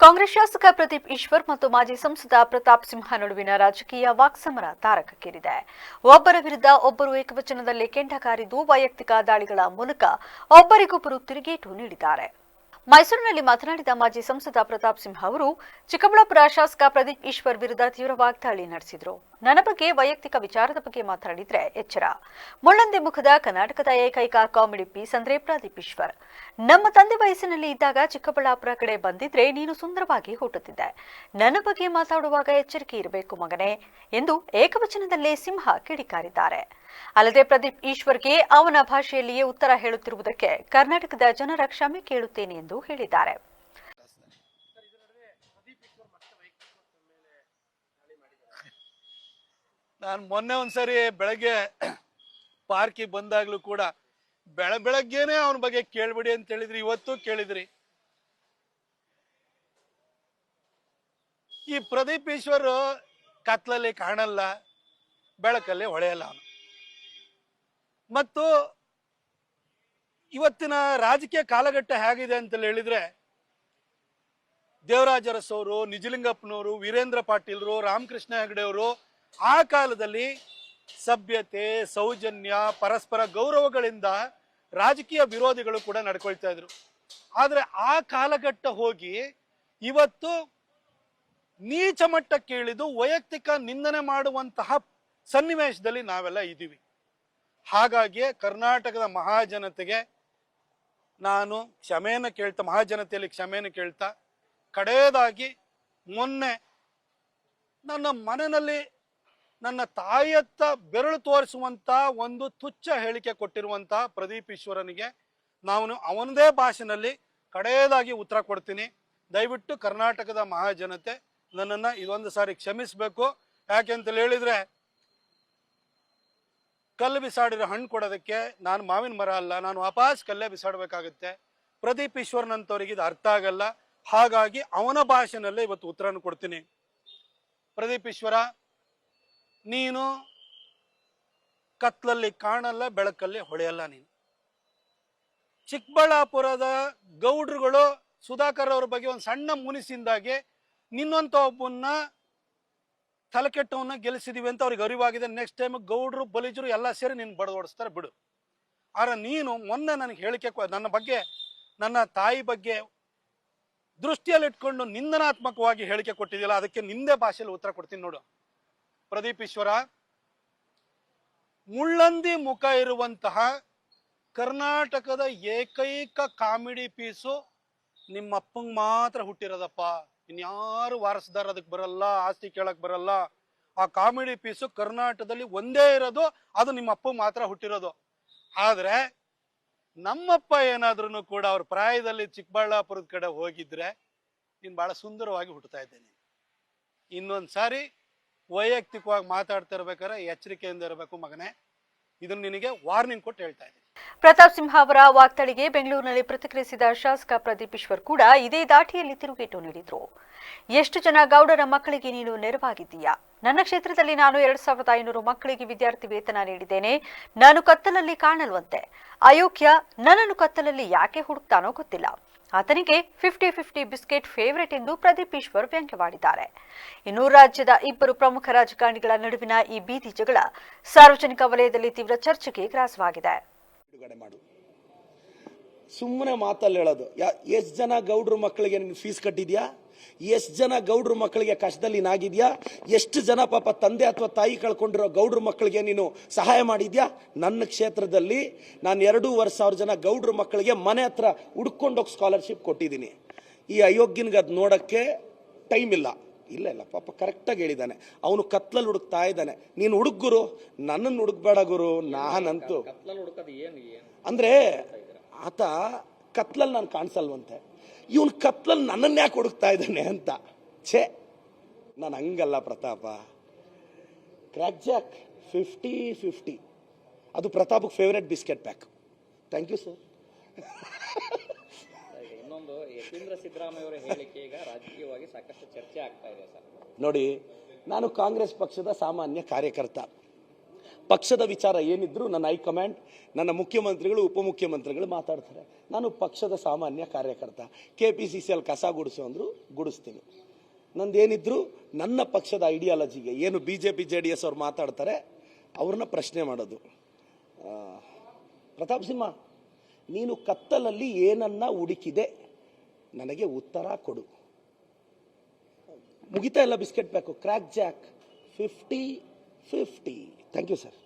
ಕಾಂಗ್ರೆಸ್ ಶಾಸಕ ಪ್ರದೀಪ್ ಈಶ್ವರ್ ಮತ್ತು ಮಾಜಿ ಸಂಸದ ಪ್ರತಾಪ್ ಸಿಂಹ ನಡುವಿನ ರಾಜಕೀಯ ವಾಕ್ಸಮರ ತಾರಕಕ್ಕೇರಿದೆ. ಒಬ್ಬರ ವಿರುದ್ಧ ಒಬ್ಬರು ಏಕವಚನದಲ್ಲಿ ಕೆಂಡ ವೈಯಕ್ತಿಕ ದಾಳಿಗಳ ಮೂಲಕ ಒಬ್ಬರಿಗೊಬ್ಬರು ತಿರುಗೇಟು ನೀಡಿದ್ದಾರೆ. ಮೈಸೂರಿನಲ್ಲಿ ಮಾತನಾಡಿದ ಮಾಜಿ ಸಂಸದ ಪ್ರತಾಪ್ ಸಿಂಹ ಅವರು, ಚಿಕ್ಕಬಳ್ಳಾಪುರ ಶಾಸಕ ಪ್ರದೀಪ್ ಈಶ್ವರ್ ವಿರುದ್ಧ ತೀವ್ರ ವಾಗ್ದಾಳಿ ನಡೆಸಿದರು. ನನ್ನ ಬಗ್ಗೆ ವೈಯಕ್ತಿಕ ವಿಚಾರದ ಬಗ್ಗೆ ಮಾತನಾಡಿದ್ರೆ ಎಚ್ಚರ. ಮುಳ್ಳಂದೆ ಮುಖದ ಕರ್ನಾಟಕದ ಏಕೈಕ ಕಾಮಿಡಿ ಪೀಸ್ ಅಂದ್ರೆ ಪ್ರದೀಪ್ ಈಶ್ವರ್. ನಮ್ಮ ತಂದೆ ವಯಸ್ಸಿನಲ್ಲಿ ಇದ್ದಾಗ ಚಿಕ್ಕಬಳ್ಳಾಪುರ ಕಡೆ ಬಂದಿದ್ರೆ ನೀನು ಸುಂದರವಾಗಿ ಹುಟ್ಟುತ್ತಿದ್ದೆ. ನನ್ನ ಬಗ್ಗೆ ಮಾತಾಡುವಾಗ ಎಚ್ಚರಿಕೆ ಇರಬೇಕು ಮಗನೇ ಎಂದು ಏಕವಚನದಲ್ಲೇ ಸಿಂಹ ಕಿಡಿಕಾರಿದ್ದಾರೆ. ಅಲ್ಲದೆ ಪ್ರದೀಪ್ ಈಶ್ವರ್ಗೆ ಅವನ ಭಾಷೆಯಲ್ಲಿಯೇ ಉತ್ತರ ಹೇಳುತ್ತಿರುವುದಕ್ಕೆ ಕರ್ನಾಟಕದ ಜನರ ಕ್ಷಮೆ ಕೇಳುತ್ತೇನೆ ಎಂದು ಹೇಳಿದ್ದಾರೆ. ನಾನು ಮೊನ್ನೆ ಒಂದ್ಸರಿ ಬೆಳಗ್ಗೆ ಪಾರ್ಕಿಗೆ ಬಂದಾಗ್ಲೂ ಕೂಡ ಬೆಳ ಬೆಳಗ್ಗೆನೆ ಅವನ ಬಗ್ಗೆ ಕೇಳ್ಬಿಡಿ ಅಂತ ಹೇಳಿದ್ರಿ, ಇವತ್ತು ಕೇಳಿದ್ರಿ. ಈ ಪ್ರದೀಪ್ ಈಶ್ವರ್ ಕತ್ಲಲ್ಲಿ ಕಾಣಲ್ಲ, ಬೆಳಕಲ್ಲಿ ಹೊಳೆಯಲ್ಲ ಅವನು. ಮತ್ತು ಇವತ್ತಿನ ರಾಜಕೀಯ ಕಾಲಘಟ್ಟ ಹೇಗಿದೆ ಅಂತ ಹೇಳಿದ್ರೆ ದೇವರಾಜ ಅರಸವರು ನಿಜಲಿಂಗಪ್ಪನವರು, ವೀರೇಂದ್ರ ಪಾಟೀಲ್ರು, ರಾಮಕೃಷ್ಣ ಹೆಗಡೆ ಅವರು, ಆ ಕಾಲದಲ್ಲಿ ಸಭ್ಯತೆ, ಸೌಜನ್ಯ, ಪರಸ್ಪರ ಗೌರವಗಳಿಂದ ರಾಜಕೀಯ ವಿರೋಧಿಗಳು ಕೂಡ ನಡ್ಕೊಳ್ತಾ ಇದ್ರು. ಆದರೆ ಆ ಕಾಲಘಟ್ಟ ಹೋಗಿ ಇವತ್ತು ನೀಚ ಮಟ್ಟ ಇಳಿದು ವೈಯಕ್ತಿಕ ನಿಂದನೆ ಮಾಡುವಂತಹ ಸನ್ನಿವೇಶದಲ್ಲಿ ನಾವೆಲ್ಲ ಇದ್ದೀವಿ. ಹಾಗಾಗಿ ಕರ್ನಾಟಕದ ಮಹಾಜನತೆಗೆ ನಾನು ಕ್ಷಮೆಯನ್ನು ಕೇಳ್ತಾ, ಮಹಾಜನತೆಯಲ್ಲಿ ಕ್ಷಮೆಯನ್ನು ಕೇಳ್ತಾ, ಕಡೆಯದಾಗಿ ಮೊನ್ನೆ ನನ್ನ ಮನೆಯಲ್ಲಿ ನನ್ನ ತಾಯಿಯತ್ತ ಬೆರಳು ತೋರಿಸುವಂತ ಒಂದು ತುಚ್ಛ ಹೇಳಿಕೆ ಕೊಟ್ಟಿರುವಂಥ ಪ್ರದೀಪ್ ಈಶ್ವರನಿಗೆ ನಾನು ಅವನದೇ ಭಾಷೆನಲ್ಲಿ ಕಡೆಯದಾಗಿ ಉತ್ತರ ಕೊಡ್ತೀನಿ. ದಯವಿಟ್ಟು ಕರ್ನಾಟಕದ ಮಹಾಜನತೆ ನನ್ನನ್ನು ಇದೊಂದು ಸಾರಿ ಕ್ಷಮಿಸಬೇಕು. ಯಾಕೆಂತ ಹೇಳಿದ್ರೆ ಕಲ್ಲು ಬಿಸಾಡಿರೋ ಹಣ್ಣು ಕೊಡೋದಕ್ಕೆ ನಾನು ಮಾವಿನ ಮರ ಅಲ್ಲ, ನಾನು ವಾಪಸ್ ಕಲ್ಲೇ ಬಿಸಾಡಬೇಕಾಗುತ್ತೆ. ಪ್ರದೀಪ್ ಈಶ್ವರ್ನಂತವರಿಗೆ ಇದು ಅರ್ಥ ಆಗಲ್ಲ. ಹಾಗಾಗಿ ಅವನ ಭಾಷೆನಲ್ಲೇ ಇವತ್ತು ಉತ್ತರನ ಕೊಡ್ತೀನಿ. ಪ್ರದೀಪ್ ಈಶ್ವರ, ನೀನು ಕತ್ಲಲ್ಲಿ ಕಾಣಲ್ಲ, ಬೆಳಕಲ್ಲಿ ಹೊಳೆಯಲ್ಲ ನೀನು. ಚಿಕ್ಕಬಳ್ಳಾಪುರದ ಗೌಡ್ರುಗಳು ಸುಧಾಕರ್ ಅವ್ರ ಬಗ್ಗೆ ಒಂದು ಸಣ್ಣ ಮುನಿಸಿಂದಾಗಿ ನಿನ್ನಂತ ಒಬ್ಬನ್ನ ತಲೆಕೆಟ್ಟವನ್ನ ಗೆಲ್ಲಿಸಿದೀವಿ ಅಂತ ಅವ್ರಿಗೆ ಅರಿವಾಗಿದೆ. ನೆಕ್ಸ್ಟ್ ಟೈಮ್ ಗೌಡ್ರು, ಬಲಿಜರು ಎಲ್ಲ ಸೇರಿ ನೀನು ಬಡದೋಡಿಸ್ತಾರೆ ಬಿಡು. ಆದ್ರೆ ನೀನು ಮೊನ್ನೆ ನನಗೆ ಹೇಳಿಕೆ ನನ್ನ ಬಗ್ಗೆ, ನನ್ನ ತಾಯಿ ಬಗ್ಗೆ ದೃಷ್ಟಿಯಲ್ಲಿ ಇಟ್ಕೊಂಡು ನಿಂದನಾತ್ಮಕವಾಗಿ ಹೇಳಿಕೆ ಕೊಟ್ಟಿದ್ಯಲ್ಲ ಅದಕ್ಕೆ ನಿಂದೆ ಭಾಷೆಯಲ್ಲಿ ಉತ್ತರ ಕೊಡ್ತೀನಿ ನೋಡು. ಪ್ರದೀಪ್ ಈಶ್ವರ, ಮುಳ್ಳಂದಿ ಮುಖ ಇರುವಂತಹ ಕರ್ನಾಟಕದ ಏಕೈಕ ಕಾಮಿಡಿ ಪೀಸು ನಿಮ್ಮ ಅಪ್ಪಂಗ್ ಮಾತ್ರ ಹುಟ್ಟಿರೋದಪ್ಪ. ಇನ್ಯಾರು ವಾರಸದಾರ ಅದಕ್ಕೆ ಬರಲ್ಲ, ಆಸ್ತಿ ಕೇಳಕ್ ಬರಲ್ಲ. ಆ ಕಾಮಿಡಿ ಪೀಸು ಕರ್ನಾಟಕದಲ್ಲಿ ಒಂದೇ ಇರೋದು, ಅದು ನಿಮ್ಮ ಅಪ್ಪ ಮಾತ್ರ ಹುಟ್ಟಿರೋದು. ಆದ್ರೆ ನಮ್ಮಪ್ಪ ಏನಾದ್ರೂ ಕೂಡ ಅವ್ರ ಪ್ರಾಯದಲ್ಲಿ ಚಿಕ್ಕಬಳ್ಳಾಪುರದ ಕಡೆ ಹೋಗಿದ್ರೆ ನೀನು ಬಹಳ ಸುಂದರವಾಗಿ ಹುಟ್ಟುತ್ತಾ ಇದ್ದೇನೆ. ಇನ್ನೊಂದು ಸಾರಿ ವೈಯಕ್ತಿಕವಾಗಿ ಮಾತಾಡ್ತಾ ಇರ್ಬೇಕಾದ್ರೆ ಎಚ್ಚರಿಕೆಯಿಂದ ಇರಬೇಕು ಮಗನೇ. ಇದನ್ನು ನಿನಗೆ ವಾರ್ನಿಂಗ್ ಕೊಟ್ಟು ಹೇಳ್ತಾ ಇದ್ದೀನಿ. ಪ್ರತಾಪ್ ಸಿಂಹ ಅವರ ವಾಗ್ದಾಳಿಗೆ ಬೆಂಗಳೂರಿನಲ್ಲಿ ಪ್ರತಿಕ್ರಿಯಿಸಿದ ಶಾಸಕ ಪ್ರದೀಪ್ ಈಶ್ವರ್ ಕೂಡ ಇದೇ ದಾಟಿಯಲ್ಲಿ ತಿರುಗೇಟು ನೀಡಿದ್ರು. ಎಷ್ಟು ಜನ ಗೌಡರ ಮಕ್ಕಳಿಗೆ ನೀನು ನೆರವಾಗಿದ್ದೀಯಾ? ನನ್ನ ಕ್ಷೇತ್ರದಲ್ಲಿ ನಾನು ಎರಡ್ ಸಾವಿರದ ಐನೂರು ಮಕ್ಕಳಿಗೆ ವಿದ್ಯಾರ್ಥಿ ವೇತನ ನೀಡಿದ್ದೇನೆ. ನಾನು ಕತ್ತಲಲ್ಲಿ ಕಾಣಲ್ವಂತೆ. ಅಯೋಗ್ಯ ನನ್ನನ್ನು ಕತ್ತಲಲ್ಲಿ ಯಾಕೆ ಹುಡುಕ್ತಾನೋ ಗೊತ್ತಿಲ್ಲ. ಆತನಿಗೆ ಫಿಫ್ಟಿ ಫಿಫ್ಟಿ ಬಿಸ್ಕೆಟ್ ಫೇವರೇಟ್ ಎಂದು ಪ್ರದೀಪ್ ಈಶ್ವರ್ ವ್ಯಂಗ್ಯವಾಡಿದ್ದಾರೆ. ಇನ್ನು ರಾಜ್ಯದ ಇಬ್ಬರು ಪ್ರಮುಖ ರಾಜಕಾರಣಿಗಳ ನಡುವಿನ ಈ ಬೀದಿ ಜಗಳ ಸಾರ್ವಜನಿಕ ವಲಯದಲ್ಲಿ ತೀವ್ರ ಚರ್ಚೆಗೆ ಗ್ರಾಸವಾಗಿದೆ. ಬಿಡುಗಡೆ ಮಾಡು. ಸುಮ್ಮನೆ ಮಾತಲ್ಲಿ ಹೇಳೋದು ಎಷ್ಟು ಜನ ಗೌಡ್ರ ಮಕ್ಕಳಿಗೆ ನೀನು ಫೀಸ್ ಕಟ್ಟಿದ್ಯಾ? ಎಷ್ಟು ಜನ ಗೌಡ್ರ ಮಕ್ಕಳಿಗೆ ಕಷ್ಟದಲ್ಲಿ ನಾಗಿದ್ಯಾ? ಎಷ್ಟು ಜನ ಪಾಪ ತಂದೆ ಅಥವಾ ತಾಯಿ ಕಳ್ಕೊಂಡಿರೋ ಗೌಡ್ರ ಮಕ್ಕಳಿಗೆ ನೀನು ಸಹಾಯ ಮಾಡಿದ್ಯಾ? ನನ್ನ ಕ್ಷೇತ್ರದಲ್ಲಿ ನಾನು ಎರಡೂವರೆ ಸಾವಿರ ಜನ ಗೌಡ್ರ ಮಕ್ಕಳಿಗೆ ಮನೆ ಹತ್ರ ಹುಡ್ಕೊಂಡೋಗಿ ಸ್ಕಾಲರ್ಶಿಪ್ ಕೊಟ್ಟಿದ್ದೀನಿ. ಈ ಅಯೋಗ್ಯನಿಗೆ ಅದು ನೋಡೋಕ್ಕೆ ಟೈಮ್ ಇಲ್ಲ. ಇಲ್ಲ ಇಲ್ಲ ಪಾಪ ಕರೆಕ್ಟಾಗಿ ಹೇಳಿದ್ದಾನೆ. ಅವನು ಕತ್ಲಲ್ಲಿ ಹುಡುಕ್ತಾ ಇದ್ದಾನೆ. ನೀನು ಹುಡುಗ್ಗುರು ನನ್ನನ್ನು ಹುಡುಕ್ಬೇಡ ಗುರು ನಾನಂತೂ. ಅಂದ್ರೆ ಆತ ಕತ್ಲಲ್ಲಿ ನಾನು ಕಾಣಿಸಲ್ವಂತೆ. ಇವನು ಕತ್ಲಲ್ಲಿ ನನ್ನನ್ನು ಯಾಕೆ ಹುಡುಕ್ತಾ ಇದ್ದಾನೆ ಅಂತ. ಛೇ ನಾನು ಹಂಗಲ್ಲ Pratap. Crack jack fifty fifty ಅದು ಪ್ರತಾಪಕ್ಕೆ favourite biscuit pack thank you sir ಹೇಳಿಕೆ ಈಗ ರಾಜಕೀಯವಾಗಿ ಸಾಕಷ್ಟು ಚರ್ಚೆ ಆಗ್ತಾ ಇದೆ ಸರ್. ನೋಡಿ, ನಾನು ಕಾಂಗ್ರೆಸ್ ಪಕ್ಷದ ಸಾಮಾನ್ಯ ಕಾರ್ಯಕರ್ತ. ಪಕ್ಷದ ವಿಚಾರ ಏನಿದ್ರು ನನ್ನ ಹೈಕಮಾಂಡ್ ನನ್ನ ಮುಖ್ಯಮಂತ್ರಿಗಳು, ಉಪಮುಖ್ಯಮಂತ್ರಿಗಳು ಮಾತಾಡ್ತಾರೆ. ನಾನು ಪಕ್ಷದ ಸಾಮಾನ್ಯ ಕಾರ್ಯಕರ್ತ. ಕೆ ಪಿ ಸಿ ಸಿ ಅಲ್ಲಿ ಕಸ ಗುಡಿಸು ಅಂದ್ರು ಗುಡಿಸ್ತೀನಿ. ನಂದೇನಿದ್ರು ನನ್ನ ಪಕ್ಷದ ಐಡಿಯಾಲಜಿಗೆ ಏನು B J P J D S ಅವ್ರು ಮಾತಾಡ್ತಾರೆ, ಅವ್ರನ್ನ ಪ್ರಶ್ನೆ ಮಾಡೋದು. ಪ್ರತಾಪ್ ಸಿಂಹ, ನೀನು ಕತ್ತಲಲ್ಲಿ ಏನನ್ನ ಹುಡುಕಿದೆ? ನನಗೆ ಉತ್ತರ ಕೊಡು. ಮುಗಿತಾ ಇಲ್ಲ ಬಿಸ್ಕೆಟ್ ಬೇಕು crack jack fifty fifty thank you sir